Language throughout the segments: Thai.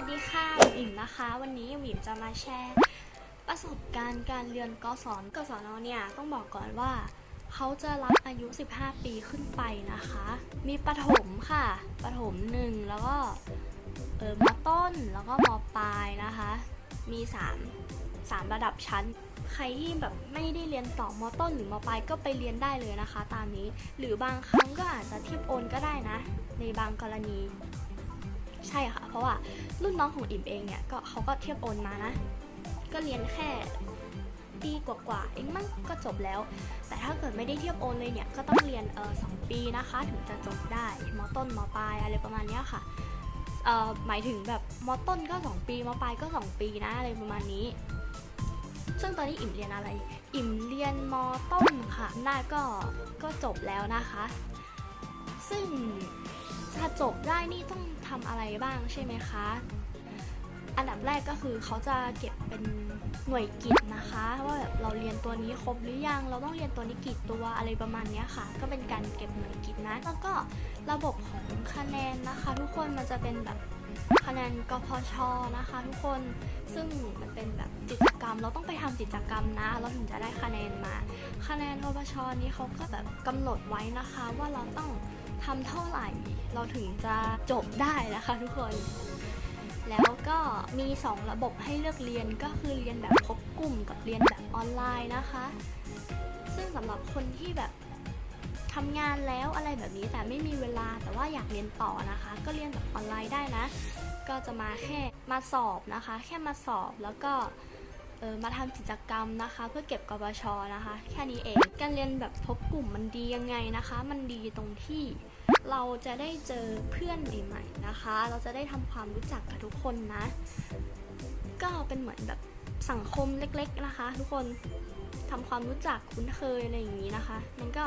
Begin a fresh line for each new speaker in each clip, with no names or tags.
วัสดีค่ะหวิมนะคะ วันนี้หวิมจะมาแชร์ประสบการณ์การเรียนกศนกศนเนี่ยต้องบอกก่อนว่า เขาจะรับอายุ 15 ปีขึ้นไปนะคะ มีประถมค่ะประถมหนึ่งแล้วก็เออมต้นแล้วก็มปลายนะคะ มี 3 3 ระดับชั้น ใครที่แบบไม่ได้เรียนต่อมต้นหรือมปลายก็ไปเรียนได้เลยนะคะ ตามนี้หรือบางครั้งก็อาจจะเทียบโอนก็ได้นะ ในบางกรณี ใช่ค่ะ เพราะว่ารุ่นน้องของอิ่มเองเนี่ยก็เขาก็เทียบโอนมานะ ก็เรียนแค่ปีกว่าๆเองมั้งก็จบแล้ว แต่ถ้าเกิดไม่ได้เทียบโอนเลยเนี่ยก็ต้องเรียนเออสองปีนะคะ ถึงจะจบได้มอต้นมอปลายอะไรประมาณนี้ค่ะเออหมายถึงแบบมอต้นก็ 2 ปีมอปลายก็ 2 ปีนะอะไรประมาณนี้ ซึ่งตอนนี้อิ่มเรียนอะไร อิ่มเรียนมต้นค่ะน่าก็ก็จบแล้วนะคะ ซึ่ง จบได้นี่ต้องทำอะไรบ้างใช่ไหมคะ อันดับแรกก็คือเขาจะเก็บเป็นหน่วยกิจนะคะ ว่าแบบเราเรียนตัวนี้ครบหรือยัง เราต้องเรียนตัวนี้กี่ตัวอะไรประมาณนี้ค่ะ ก็เป็นการเก็บหน่วยกิจนะ แล้วก็ระบบของคะแนนนะคะ ทุกคนมันจะเป็นแบบคะแนนกพชนะคะ ทุกคนซึ่งมันเป็นแบบกิจกรรม เราต้องไปทำกิจกรรมนะเราถึงจะได้คะแนนมา คะแนนกพชนี้เขาก็แบบกำหนดไว้นะคะ ว่าเราต้อง ทำเท่าไหร่ เราถึงจะจบได้นะคะทุกคน แล้วก็มี 2 ระบบให้เลือกเรียนก็คือเรียนแบบพบกลุ่มกับเรียนแบบออนไลน์นะคะ ซึ่งสำหรับคนที่แบบทำงานแล้วอะไรแบบนี้แต่ไม่มีเวลาแต่ว่าอยากเรียนต่อนะคะ ก็เรียนแบบออนไลน์ได้นะ ก็จะมาแค่มาสอบนะคะ แค่มาสอบแล้วก็ เออมาทำกิจกรรมนะคะ เพื่อเก็บกบชนะคะ แค่นี้เองการเรียนแบบพบกลุ่มมันดียังไงนะคะ มันดีตรงที่เราจะได้เจอเพื่อนใหม่ๆนะคะ เราจะได้ทำความรู้จักกับทุกคนนะ ก็เป็นเหมือนแบบสังคมเล็ก ๆนะคะ ทุกคนทำความรู้จักคุ้นเคยอะไรอย่างนี้นะคะ มันก็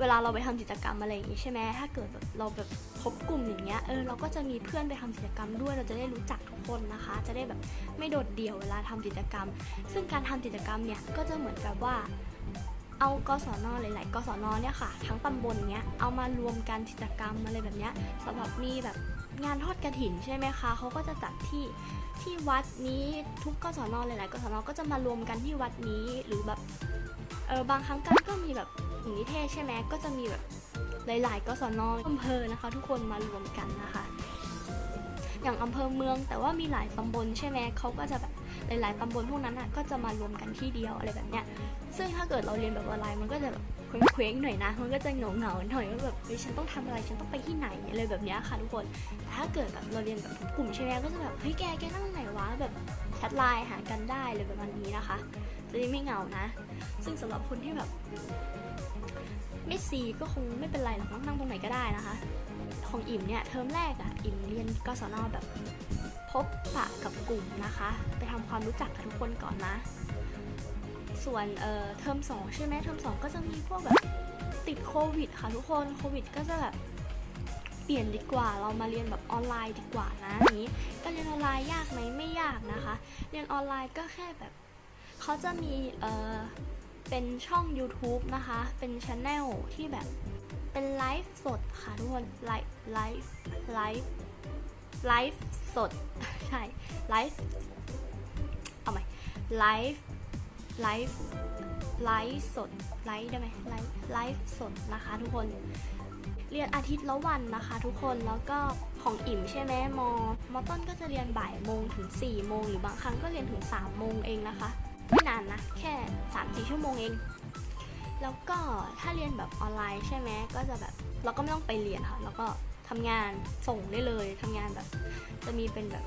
เวลาเราไปทำกิจกรรมอะไรอย่างนี้ใช่ไหมถ้าเกิดแบบเราแบบพบกลุ่มอย่าง เงี้ยเออเราก็จะมีเพื่อนไปทำกิจกรรมด้วยเราจะได้รู้จักทุกคนนะคะ จะได้แบบไม่โดดเดี่ยวเวลาทำกิจกรรม ซึ่งการทำกิจกรรมเนี่ยก็จะเหมือนกับว่าเอากศนหลาย ๆ กศนเนี่ยค่ะ ทั้งตำบลเนี้ยเอามารวมกันกิจกรรมอะไรแบบเนี้ยสำหรับมีแบบงานทอดกระถินใช่ไหมคะเขาก็จะจัดที่ที่วัดนี้ทุกกศนหลาย ๆ กศนก็จะมารวมกันที่วัดนี้หรือแบบเออบางครั้งก็มีแบบอย่างนิเทศใช่ไหมก็จะมีแบบ หลาย ๆกศนอำเภอนะคะ ทุกคนมารวมกันนะคะ อย่างอำเภอเมืองแต่ว่ามีหลายตำบลใช่ไหมเขาก็จะแบบหลาย ๆตำบลพวกนั้นอะก็จะมารวมกันที่เดียวอะไรแบบเนี้ยซึ่งถ้าเกิดเราเรียนแบบออนไลน์มันก็จะแบบเคว้งๆหน่อยนะ มันก็จะเหงาเหงาๆหน่อยว่าแบบเฮ้ยฉันต้องทำอะไรฉันต้องไปที่ไหนอะไรแบบเนี้ยค่ะทุกคนแต่ถ้าเกิดแบบเราเรียนแบบกลุ่มใช่ไหมก็จะแบบเฮ้ยแกแกนั่งไหนวะแบบแชทไลน์หากันได้เลยประมาณนี้นะคะ จะได้ไม่เหงานะ ซึ่งสำหรับคนที่แบบ ไม่ซีก็คงไม่เป็นไรหรอกนั่งตรงไหนก็ได้นะคะ ของอิ่มเนี่ยเทอมแรกอะอิ่มเรียนกศนแบบพบปะกับกลุ่มนะคะ ไปทำความรู้จักกับทุกคนก่อนนะ ส่วนเอ่อเทอมสองใช่ไหมเทอมสองก็จะมีพวกแบบติดโควิดค่ะทุกคนโควิดก็จะแบบเปลี่ยนดีกว่าเรามาเรียนแบบออนไลน์ดีกว่านะนี้การเรียนออนไลน์ยากไหมไม่ยากนะคะ เรียนออนไลน์ก็แค่แบบเขาจะมีเอ่อ เป็นช่อง YouTube นะคะ เป็นช anel ที่แบบเป็นไลฟ์สดค่ะทุกคนไลฟ์ไลฟ์ไลฟ์ไลฟ์สด ใช่ไลฟ์เอาใหม่ไลฟ์ไลฟ์ไลฟ์สดไลฟ์ได้ไหมไลฟ์ไลฟ์สดนะคะทุกคนเรียนอาทิตย์ละวันนะคะ ทุกคนแล้วก็ของอิ่มใช่ไหมมมต้นก็จะเรียนบ่ายโมงถึง4ี่โมงหรือบางครั้งก็เรียนถึง3ามโมงเองนะคะ ไม่นานนะ แค่3าสี่ชั่วโมงเอง แล้วก็ถ้าเรียนแบบออนไลน์ใช่ไหมก็จะแบบเราก็ไม่ต้องไปเรียนค่ะแล้วก็ทำงานส่งได้เลยทำงานแบบ จะมีเป็นแบบ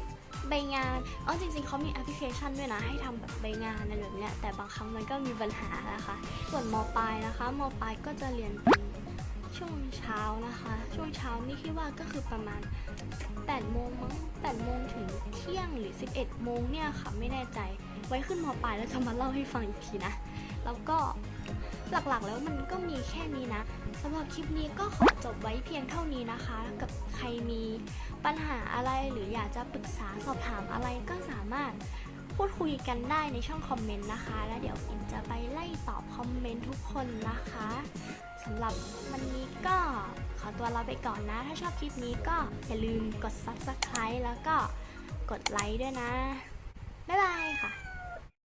ใบงานเออจริงๆเขามีแอปพลิเคชันด้วยนะ ให้ทำแบบใบงานอะไรแบบเนี้ยแต่บางครั้งมันก็มีปัญหานะคะ ส่วนมปลายนะคะมปลายก็จะเรียนเป็นช่วงเช้านะคะ ช่วงเช้านี่คิดว่าก็คือประมาณ8โมงมั้ง8โมงถึงเที่ยงหรือ 11โมงเนี่ยค่ะไม่แน่ใจ ไว้ขึ้นมปลายแล้วจะมาเล่าให้ฟังอีกทีนะ แล้วก็หลักๆแล้วมันก็มีแค่นี้นะสำหรับคลิปนี้ก็ขอจบไว้เพียงเท่านี้นะคะ กับใครมีปัญหาอะไรหรืออยากจะปรึกษาสอบถามอะไรก็สามารถพูดคุยกันได้ในช่องคอมเมนต์นะคะ แล้วเดี๋ยวอิมจะไปไล่ตอบคอมเมนต์ทุกคนนะคะสำหรับวันนี้ก็ขอตัวลาไปก่อนนะ ถ้าชอบคลิปนี้ก็อย่าลืมกด subscribe แล้วก็กดไลค์ด้วยนะ บ๊ายบายค่ะ